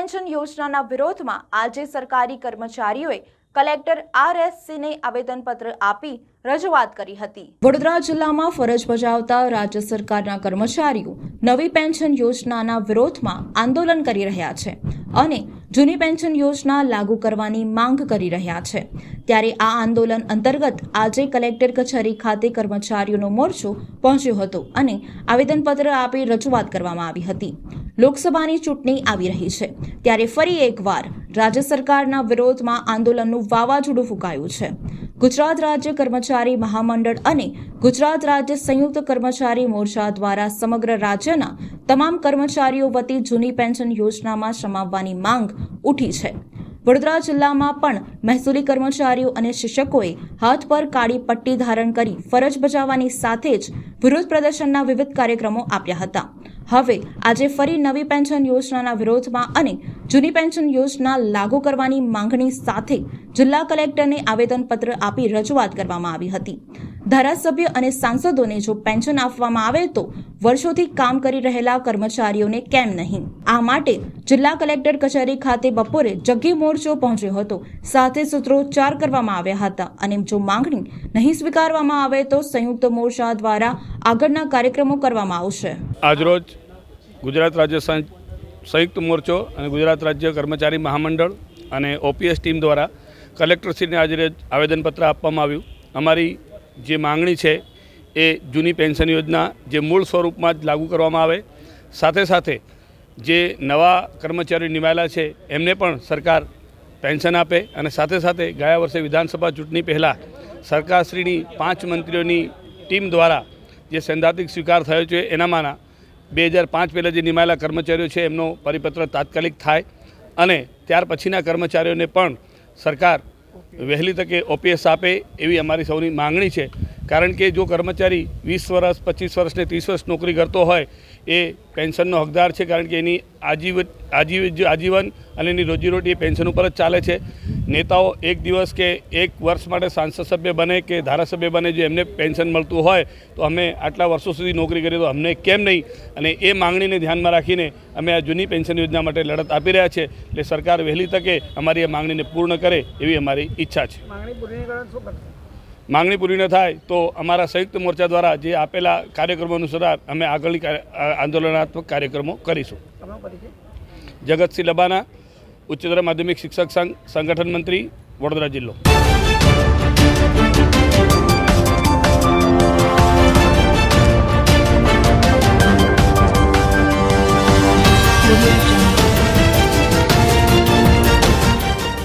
Pension યોજનાના વિરોધમાં આજે સરકારી કર્મચારીઓએ કલેક્ટર આર એસ સિંહને આવેદનપત્ર આપી રજૂઆત કરી હતી. વડોદરા જિલ્લામાં ફરજ બજાવતા રાજ્ય સરકારના કર્મચારીઓ નવી પેન્શન યોજનાના વિરોધમાં આંદોલન કરી રહ્યા છે અને જૂની પેન્શન યોજના લાગુ કરવાની માંગ કરી રહ્યા છે. ત્યારે આ આંદોલન અંતર્ગત આજે કલેક્ટર કચેરી ખાતે કર્મચારીઓનો મોરચો પહોંચ્યો હતો અને આવેદનપત્ર આપી રજૂઆત કરવામાં આવી હતી. લોકસભાની ચૂંટણી આવી રહી છે. ત્યારે ફરી એકવાર રાજ્ય સરકારના વિરોધમાં આંદોલનનું વાવાઝોડું ફૂંકાયું છે. ગુજરાત રાજ્ય કર્મચારી મહામંડળ અને ગુજરાત રાજ્ય સંયુક્ત કર્મચારી મોરચા દ્વારા સમગ્ર રાજ્યના તમામ કર્મચારીઓ વતી જૂની પેન્શન યોજનામાં સમાવવાની માંગ ઉઠી છે. વડોદરા જિલ્લામાં પણ મહેસૂલી કર્મચારીઓ અને શિક્ષકોએ હાથ પર કાળી પટ્ટી ધારણ કરી ફરજ બજાવવાની સાથે જ વિરોધ પ્રદર્શનના વિવિધ કાર્યક્રમો આપ્યા હતા. હવે આજે ફરી નવી પેન્શન યોજનાના વિરોધમાં અને જૂની પેન્શન યોજના લાગુ કરવાની માંગણી સાથે જિલ્લા કલેક્ટરને આવેદનપત્ર આપી રજૂઆત કરવામાં આવી હતી. ધારાસભ્ય અને સાંસદોને જો પેન્શન આપવામાં આવે તો વર્ષોથી કામ કરી રહેલા કર્મચારીઓને કેમ નહીં? આ માટે જિલ્લા કલેક્ટર કચેરી ખાતે બપોરે જગ્ગી મોરચો પહોંચ્યો હતો. સાથે સૂત્રોચ્ચાર કરવામાં આવ્યા હતા અને જો માંગણી નહીં સ્વીકારવામાં આવે તો સંયુક્ત મોરચા દ્વારા આગળના કાર્યક્રમો કરવામાં આવશે. આજરોજ ગુજરાત રાજ્ય સંયુક્ત મોરચો અને ગુજરાત રાજ્ય કર્મચારી મહામંડળ અને ઓપીએસ ટીમ દ્વારા કલેક્ટરશ્રીને આજે આવેદનપત્ર આપવામાં આવ્યું. અમારી જે માંગણી છે એ જૂની પેન્શન યોજના જે મૂળ સ્વરૂપમાં જ લાગુ કરવામાં આવે. સાથે સાથે જે નવા કર્મચારીઓ નિમાયેલા છે, એમને પણ સરકાર પેન્શન આપે અને સાથે સાથે ગયા વર્ષે વિધાનસભા ચૂંટણી પહેલાં સરકારશ્રીની પાંચ મંત્રીઓની ટીમ દ્વારા જે સૈદ્ધાંતિક સ્વીકાર થયો છે, એનામાંના બે હજાર પાંચ પહેલાં જે નિમાયેલા કર્મચારીઓ છે, એમનો પરિપત્ર તાત્કાલિક થાય અને ત્યાર પછીના કર્મચારીઓને પણ સરકાર વહેલી તકે ઓપીએસ આપે એવી અમારી સૌની માંગણી છે. કારણ કે જો કર્મચારી વીસ વર્ષ, પચીસ વર્ષ ને ત્રીસ વર્ષ નોકરી કરતો હોય, એ પેન્શનનો હકદાર છે કારણ કે એની આજીવ આજીવ આજીવન અને એની રોજીરોટી એ પેન્શન ઉપર જ ચાલે છે. નેતાઓ એક દિવસ કે એક વર્ષ માટે સાંસદ સભ્ય બને કે ધારાસભ્ય બને, જો એમને પેન્શન મળતું હોય, તો અમે આટલા વર્ષો સુધી નોકરી કરી તો અમને કેમ નહીં? અને એ માંગણીને ધ્યાનમાં રાખીને અમે આ જૂની પેન્શન યોજના માટે લડત આપી રહ્યા છે. એટલે સરકાર વહેલી તકે અમારી આ માંગણીને પૂર્ણ કરે એવી અમારી ઈચ્છા છે. માંગણી પૂરી નહીં કરે તો શું માંગણી પૂરી ન થાય તો અમારા સંયુક્ત મોરચા દ્વારા જે આપેલા કાર્યક્રમો અનુસાર અમે આગળની આંદોલનાત્મક કાર્યક્રમો કરીશું. જગતસિંહ લબાના ઉચ્ચતર માધ્યમિક શિક્ષક સંઘ સંગઠન મંત્રી વડોદરા જિલ્લો. Audio